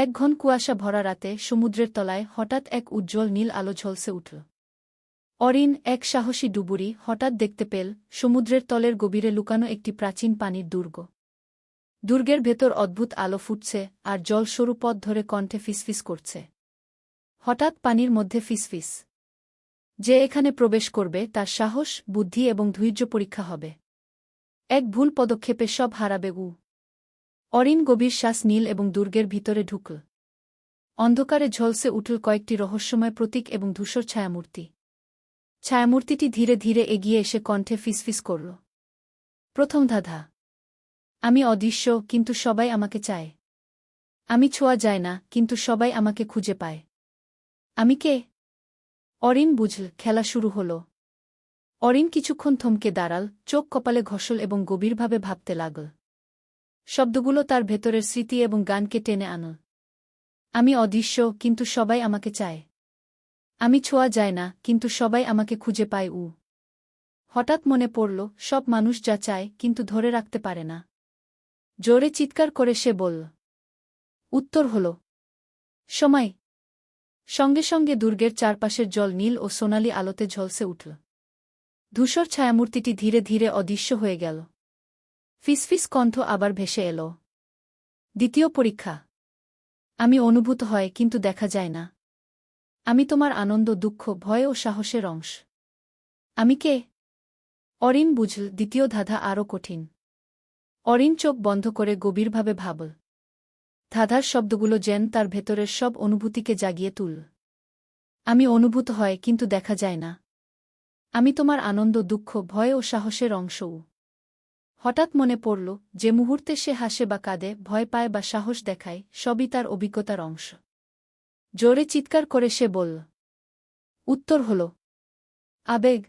এক ঘন কুয়াশা ভরা রাতে সমুদ্রের তলায় হঠাৎ এক উজ্জ্বল নীল আলো ঝলসে উঠল। অরিন, এক সাহসী ডুবুরি, হঠাৎ দেখতে পেল সমুদ্রের তলের গভীরে লুকানো একটি প্রাচীন পানির দুর্গ। দুর্গের ভেতর অদ্ভুত আলো ফুটছে আর জল ধরে কণ্ঠে ফিসফিস করছে। হঠাৎ পানির মধ্যে ফিসফিস। যে এখানে প্রবেশ করবে তার সাহস, বুদ্ধি এবং ধৈর্য পরীক্ষা হবে। এক ভুল পদক্ষেপে সব হারাবে উ অরিন গভীর শ্বাস নীল এবং দুর্গের ভিতরে ঢুকল। অন্ধকারে ঝলসে উঠল কয়েকটি রহস্যময় প্রতীক এবং ধূসর ছায়ামূর্তি। ছায়ামূর্তিটি ধীরে ধীরে এগিয়ে এসে কণ্ঠে ফিসফিস করল। প্রথম ধাধা। আমি অদৃশ্য, কিন্তু সবাই আমাকে চায়। আমি ছোঁয়া যায় না, কিন্তু সবাই আমাকে খুঁজে পায়। আমি কে? অরিন বুঝল, খেলা শুরু হল। অরিন কিছুক্ষণ থমকে দাঁড়াল, চোখ কপালে ঘষল এবং গভীরভাবে ভাবতে লাগল। শব্দগুলো তার ভেতরের স্মৃতি এবং গানকে টেনে আনল আমি অদৃশ্য, কিন্তু সবাই আমাকে চায়। আমি ছোঁয়া যায় না, কিন্তু সবাই আমাকে খুঁজে পায়, উ। হঠাৎ মনে পড়ল, সব মানুষ যা চায়, কিন্তু ধরে রাখতে পারে না। জোরে চিৎকার করে সে বলল, উত্তর হল, সময়। সঙ্গে সঙ্গে দুর্গের চারপাশের জল নীল ও সোনালি আলোতে ঝলসে উঠল। ধূসর ছায়ামূর্তিটি ধীরে ধীরে অদৃশ্য হয়ে গেল। ফিসফিস কণ্ঠ আবার ভেসে এল। দ্বিতীয় পরীক্ষা। আমি অনুভূত হয়, কিন্তু দেখা যায় না। আমি তোমার আনন্দ, দুঃখ, ভয় ও সাহসের অংশ। আমি কে? অরিন বুঝল, দ্বিতীয় ধাঁধা আরও কঠিন। অরিন চোখ বন্ধ করে গভীরভাবে ভাবল। ধাঁধার শব্দগুলো যেন তার ভেতরের সব অনুভূতিকে জাগিয়ে তুল। আমি অনুভূত হয়, কিন্তু দেখা যায় না। আমি তোমার আনন্দ, দুঃখ, ভয় ও সাহসের অংশও। হঠাৎ মনে পড়ল যে মুহূর্তে সে হাসে বা কাঁদে, ভয় পায় বা সাহস দেখায়, সবই তার অভিজ্ঞতার অংশ। জোরে চিৎকার করে সে বলল, উত্তর হল, আবেগ।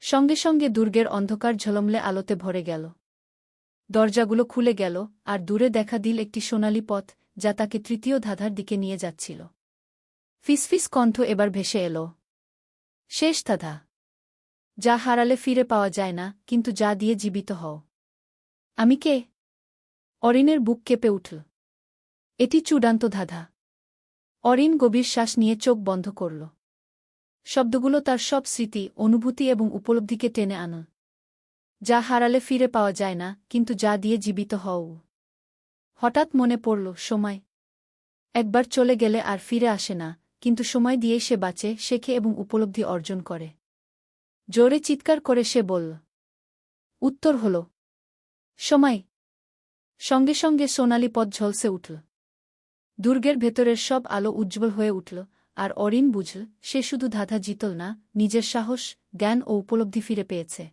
সঙ্গে সঙ্গে দুর্গের অন্ধকার ঝলমলে আলোতে ভরে গেল। দরজাগুলো খুলে গেল আর দূরে দেখা দিল একটি সোনালি পথ, যা তাকে তৃতীয় ধাঁধার দিকে নিয়ে যাচ্ছিল। ফিসফিস কণ্ঠ এবার ভেসে এল, শেষ ধাঁধা। যা হারালে ফিরে পাওয়া যায় না, কিন্তু যা দিয়ে জীবিত হও। আমি কে? অরিনের বুক কেঁপে উঠল। এটি চূড়ান্ত ধাঁধা। অরিন গভীর শ্বাস নিয়ে চোখ বন্ধ করল। শব্দগুলো তার সব স্মৃতি, অনুভূতি এবং উপলব্ধিকে টেনে আন যা হারালে ফিরে পাওয়া যায় না, কিন্তু যা দিয়ে জীবিত হও। হঠাৎ মনে পড়ল, সময়। একবার চলে গেলে আর ফিরে আসে না, কিন্তু সময় দিয়েই সে বাঁচে, শেখে এবং উপলব্ধি অর্জন করে। জোরে চিৎকার করে সে বলল। উত্তর হল, সময়। সঙ্গে সঙ্গে সোনালি পথ ঝলসে উঠল। দুর্গের ভেতরের সব আলো উজ্জ্বল হয়ে উঠল, আর অরিন বুঝল, সে শুধু ধাঁধা জিতল না, নিজের সাহস, জ্ঞান ও উপলব্ধি ফিরে পেয়েছে।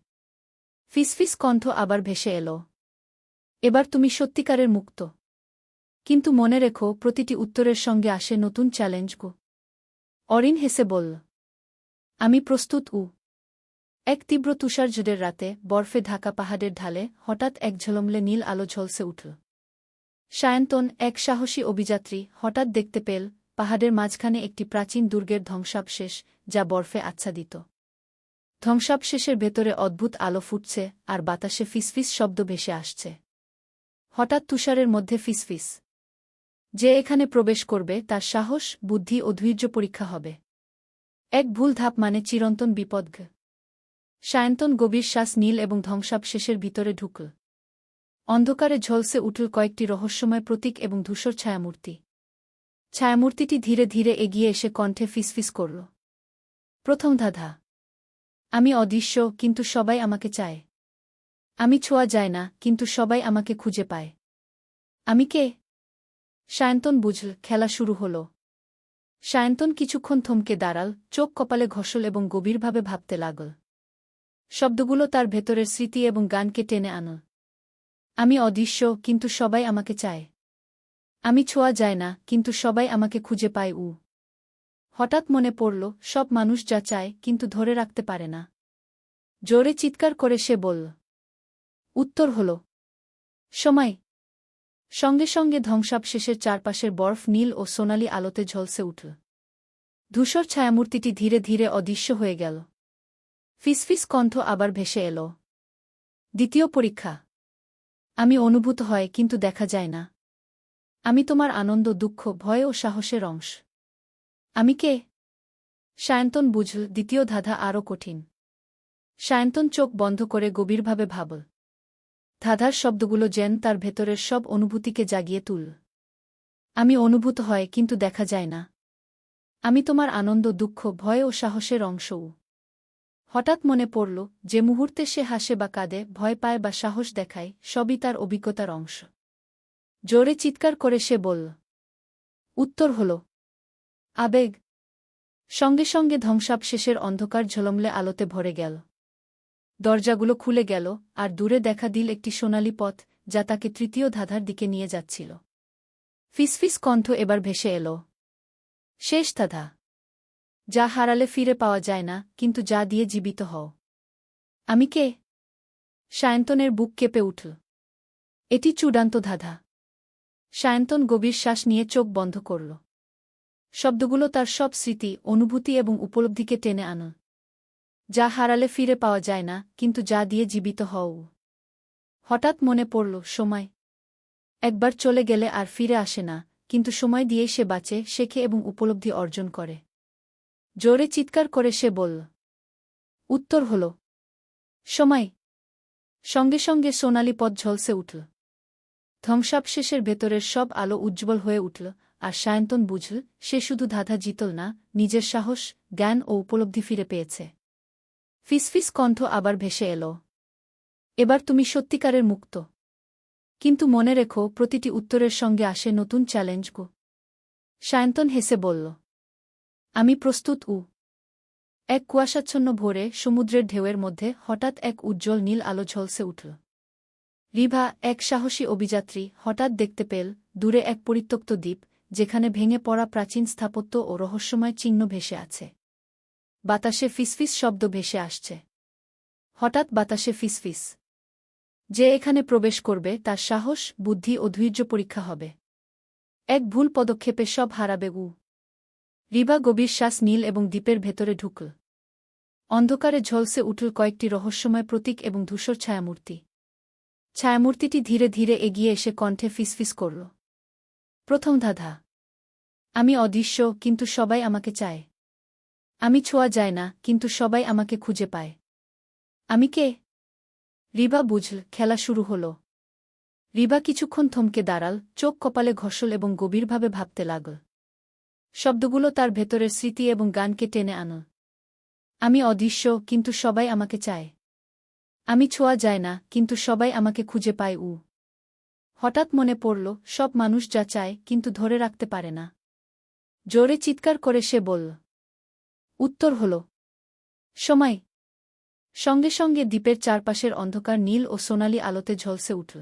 ফিসফিস কণ্ঠ আবার ভেসে এল, এবার তুমি সত্যিকারের মুক্ত। কিন্তু মনে রেখো, প্রতিটি উত্তরের সঙ্গে আসে নতুন চ্যালেঞ্জ গো। অরিন হেসে বলল, আমি প্রস্তুত, উ। এক তীব্র তুষারঝুদের রাতে বরফে ঢাকা পাহাড়ের ঢালে হঠাৎ এক ঝলমলে নীল আলো ঝলসে উঠল। সায়ন্তন, এক সাহসী অভিযাত্রী, হঠাৎ দেখতে পেল পাহাড়ের মাঝখানে একটি প্রাচীন দুর্গের ধ্বংসাবশেষ যা বরফে আচ্ছাদিত। ধ্বংসাবশেষের ভেতরে অদ্ভুত আলো ফুটছে আর বাতাসে ফিসফিস শব্দ ভেসে আসছে। হঠাৎ তুষারের মধ্যে ফিসফিস। যে এখানে প্রবেশ করবে তার সাহস, বুদ্ধি ও ধৈর্য পরীক্ষা হবে। এক ভুল ধাপ মানে চিরন্তন বিপদ্ঘ সায়ন্তন গভীর শ্বাস নীল এবং ধ্বংসাবশেষের ভিতরে ঢুকল। অন্ধকারে ঝলসে উঠল কয়েকটি রহস্যময় প্রতীক এবং ধূসর ছায়ামূর্তি। ছায়ামূর্তিটি ধীরে ধীরে এগিয়ে এসে কণ্ঠে ফিসফিস করল। প্রথম ধাধা। আমি অদৃশ্য, কিন্তু সবাই আমাকে চায়। আমি ছোঁয়া যায় না, কিন্তু সবাই আমাকে খুঁজে পায়। আমি কে? সায়ন্তন বুঝল, খেলা শুরু হল। সায়ন্তন কিছুক্ষণ থমকে দাঁড়াল, চোখ কপালে ঘষল এবং গভীরভাবে ভাবতে লাগল। শব্দগুলো তার ভেতরের স্মৃতি এবং গানকে টেনে আন। আমি অদৃশ্য, কিন্তু সবাই আমাকে চায়। আমি ছোঁয়া যায় না, কিন্তু সবাই আমাকে খুঁজে পায়, উ। হঠাৎ মনে পড়ল, সব মানুষ যা চায়, কিন্তু ধরে রাখতে পারে না। জোরে চিৎকার করে সে বলল। উত্তর হল, সময়। সঙ্গে সঙ্গে ধ্বংসাবশেষের চারপাশের বরফ নীল ও সোনালি আলোতে ঝলসে উঠল। ধূসর ছায়ামূর্তিটি ধীরে ধীরে অদৃশ্য হয়ে গেল। ফিসফিস কণ্ঠ আবার ভেসে এল। দ্বিতীয় পরীক্ষা। আমি অনুভূত হয়, কিন্তু দেখা যায় না। আমি তোমার আনন্দ, দুঃখ, ভয় ও সাহসের অংশ। আমি কে? সায়ন্তন বুঝল, দ্বিতীয় ধাঁধা আরও কঠিন। সায়ন্তন চোখ বন্ধ করে গভীরভাবে ভাবল। ধাঁধার শব্দগুলো যেন তার ভেতরের সব অনুভূতিকে জাগিয়ে তুল। আমি অনুভূত হয়, কিন্তু দেখা যায় না। আমি তোমার আনন্দ, দুঃখ, ভয় ও সাহসের অংশও। হঠাৎ মনে পড়ল যে মুহূর্তে সে হাসে বা কাঁদে, ভয় পায় বা সাহস দেখায়, সবই তার অভিজ্ঞতার অংশ। জোরে চিৎকার করে সে বলল, উত্তর হল, আবেগ। সঙ্গে সঙ্গে ধ্বংসাবশেষের অন্ধকার ঝলমলে আলোতে ভরে গেল। দরজাগুলো খুলে গেল আর দূরে দেখা দিল একটি সোনালি পথ যা তাকে তৃতীয় ধাঁধার দিকে নিয়ে যাচ্ছিল। ফিসফিস কণ্ঠ এবার ভেসে এল, শেষ ধাঁধা। যা হারালে ফিরে পাওয়া যায় না, কিন্তু যা দিয়ে জীবিত হও। আমি কে? সায়ন্তনের বুক কেঁপে উঠল। এটি চূড়ান্ত ধাঁধা। সায়ন্তন গভীর শ্বাস নিয়ে চোখ বন্ধ করল। শব্দগুলো তার সব স্মৃতি, অনুভূতি এবং উপলব্ধিকে টেনে আন। যা হারালে ফিরে পাওয়া যায় না, কিন্তু যা দিয়ে জীবিত হও। হঠাৎ মনে পড়ল, সময়। একবার চলে গেলে আর ফিরে আসে না, কিন্তু সময় দিয়েই সে বাঁচে, শেখে এবং উপলব্ধি অর্জন করে। জোরে চিৎকার করে সে বলল। উত্তর হল, সময়। সঙ্গে সঙ্গে সোনালি পথ ঝলসে উঠল। ধ্বংসাবশেষের ভেতরের সব আলো উজ্জ্বল হয়ে উঠল, আর সায়ন্তন বুঝল, সে শুধু ধাঁধা জিতল না, নিজের সাহস, জ্ঞান ও উপলব্ধি ফিরে পেয়েছে। ফিসফিস কণ্ঠ আবার ভেসে এল, এবার তুমি সত্যিকারের মুক্ত। কিন্তু মনে রেখো, প্রতিটি উত্তরের সঙ্গে আসে নতুন চ্যালেঞ্জ গো। সায়ন্তন হেসে বলল আমি প্রস্তুত, উ। এক কুয়াশাচ্ছন্ন ভোরে সমুদ্রের ঢেউয়ের মধ্যে হঠাৎ এক উজ্জ্বল নীল আলো ঝলসে উঠল। রিভা, এক সাহসী অভিযাত্রী, হঠাৎ দেখতে পেল দূরে এক পরিত্যক্ত দ্বীপ, যেখানে ভেঙে পড়া প্রাচীন স্থাপত্য ও রহস্যময় চিহ্ন ভেসে আছে। বাতাসে ফিসফিস শব্দ ভেসে আসছে। হঠাৎ বাতাসে ফিসফিস। যে এখানে প্রবেশ করবে তার সাহস, বুদ্ধি ও ধৈর্য পরীক্ষা হবে। এক ভুল পদক্ষেপে সব হারাবে, উ। রিবা গভীর শ্বাস নীল এবং দ্বীপের ভেতরে ঢুকল। অন্ধকারে ঝলসে উঠল কয়েকটি রহস্যময় প্রতীক এবং ধূসর ছায়ামূর্তি। ছায়ামূর্তিটি ধীরে ধীরে এগিয়ে এসে কণ্ঠে ফিসফিস করল। প্রথম ধাধা। আমি অদৃশ্য, কিন্তু সবাই আমাকে চায়। আমি ছোঁয়া যায় না, কিন্তু সবাই আমাকে খুঁজে পায়। আমি কে? রিবা বুঝল, খেলা শুরু হল। রিবা কিছুক্ষণ থমকে দাঁড়াল, চোখ কপালে ঘষল এবং গভীরভাবে ভাবতে লাগল। শব্দগুলো তার ভেতরের স্মৃতি এবং গানকে টেনে আন। আমি অদৃশ্য, কিন্তু সবাই আমাকে চায়। আমি ছোঁয়া যায় না, কিন্তু সবাই আমাকে খুঁজে পায়, উ। হঠাৎ মনে পড়ল, সব মানুষ যা চায়, কিন্তু ধরে রাখতে পারে না। জোরে চিৎকার করে সে বলল। উত্তর হল, সময়। সঙ্গে সঙ্গে দ্বীপের চারপাশের অন্ধকার নীল ও সোনালি আলোতে ঝলসে উঠল।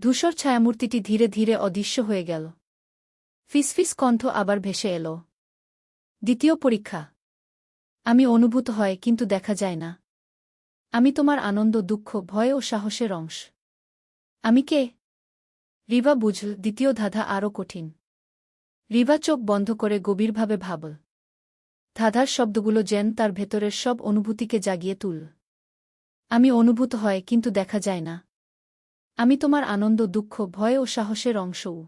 ধূসর ছায়ামূর্তিটি ধীরে ধীরে অদৃশ্য হয়ে গেল। ফিসফিস কণ্ঠ আবার ভেসে এল। দ্বিতীয় পরীক্ষা। আমি অনুভূত হয়, কিন্তু দেখা যায় না। আমি তোমার আনন্দ, দুঃখ, ভয় ও সাহসের অংশ। আমি কে? রিবা বুঝল, দ্বিতীয় ধাঁধা আরও কঠিন। রিবা চোখ বন্ধ করে গভীরভাবে ভাবল। ধাঁধার শব্দগুলো যেন তার ভেতরের সব অনুভূতিকে জাগিয়ে তুল। আমি অনুভূত হয়, কিন্তু দেখা যায় না। আমি তোমার আনন্দ, দুঃখ, ভয় ও সাহসের অংশও।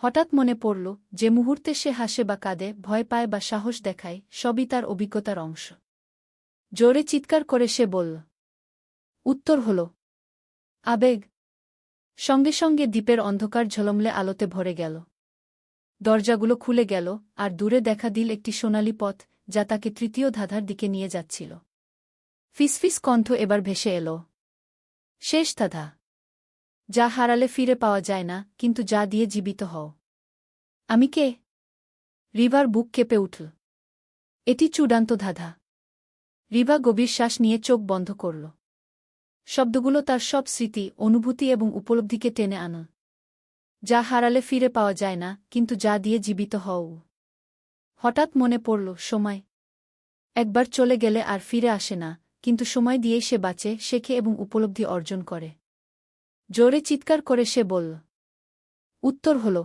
হঠাৎ মনে পড়ল, যে মুহূর্তে সে হাসে বা কাঁদে, ভয় পায় বা সাহস দেখায়, সবই তার অভিজ্ঞতার অংশ। জোরে চিৎকার করে সে বলল, উত্তর হল, আবেগ। সঙ্গে সঙ্গে দ্বীপের অন্ধকার ঝলমলে আলোতে ভরে গেল। দরজাগুলো খুলে গেল, আর দূরে দেখা দিল একটি সোনালি পথ, যা তাকে তৃতীয় ধাঁধার দিকে নিয়ে যাচ্ছিল। ফিসফিস কণ্ঠ এবার ভেসে এল, শেষ ধাঁধা। যা হারালে ফিরে পাওয়া যায় না, কিন্তু যা দিয়ে জীবিত হও। আমি কে? রিভার বুক কেঁপে উঠল। এটি চূড়ান্ত ধাঁধা। রিভা গভীর শ্বাস নিয়ে চোখ বন্ধ করল। শব্দগুলো তার সব স্মৃতি, অনুভূতি এবং উপলব্ধিকে টেনে আন। যা হারালে ফিরে পাওয়া যায় না, কিন্তু যা দিয়ে জীবিত হও। হঠাৎ মনে পড়ল, সময়। একবার চলে গেলে আর ফিরে আসে না, কিন্তু সময় দিয়েই সে বাঁচে শেখে এবং উপলব্ধি অর্জন করে। জোরে চিৎকার করে সে বলল। উত্তর হল,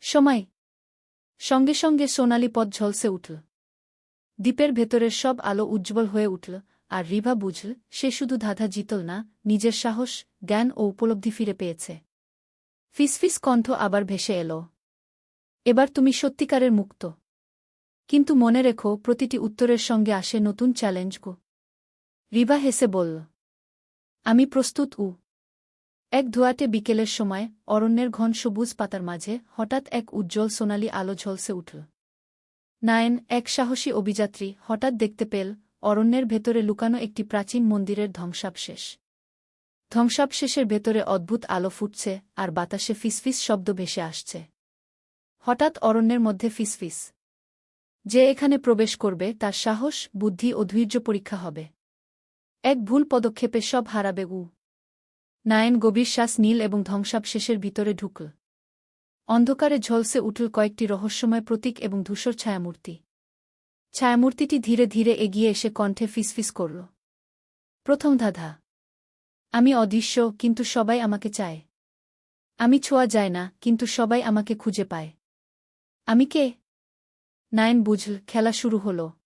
সময়। সঙ্গে সঙ্গে সোনালি পথ ঝলসে উঠল। দ্বীপের ভেতরের সব আলো উজ্জ্বল হয়ে উঠল, আর রিভা বুঝল, সে শুধু ধাঁধা জিতল না, নিজের সাহস, জ্ঞান ও উপলব্ধি ফিরে পেয়েছে। ফিসফিস কণ্ঠ আবার ভেসে এল, এবার তুমি সত্যিকারের মুক্ত। কিন্তু মনে রেখো, প্রতিটি উত্তরের সঙ্গে আসে নতুন চ্যালেঞ্জ গো। রিভা হেসে বলল, আমি প্রস্তুত, উ। এক ধোয়াটে বিকেলের সময় অরণ্যের ঘন সবুজ পাতার মাঝে হঠাৎ এক উজ্জ্বল সোনালি আলো ঝলসে উঠল। নায়েন, এক সাহসী অভিযাত্রী, হঠাৎ দেখতে পেল অরণ্যের ভেতরে লুকানো একটি প্রাচীন মন্দিরের ধ্বংসাবশেষ। ধ্বংসাবশেষের ভেতরে অদ্ভুত আলো ফুটছে আর বাতাসে ফিসফিস শব্দ ভেসে আসছে। হঠাৎ অরণ্যের মধ্যে ফিসফিস। যে এখানে প্রবেশ করবে তার সাহস, বুদ্ধি ও ধৈর্য পরীক্ষা হবে। এক ভুল পদক্ষেপে সব হারাবে উ নায়েন গভীর শ্বাস নীল এবং ধ্বংসাবশেষের ভিতরে ঢুকল। অন্ধকারে ঝলসে উঠল কয়েকটি রহস্যময় প্রতীক এবং ধূসর ছায়ামূর্তি। ছায়ামূর্তিটি ধীরে ধীরে এগিয়ে এসে কণ্ঠে ফিসফিস করল। প্রথম ধাধা। আমি অদৃশ্য, কিন্তু সবাই আমাকে চায়। আমি ছোঁয়া যায় না, কিন্তু সবাই আমাকে খুঁজে পায়। আমি কে? নাইন বুঝল, খেলা শুরু হলো।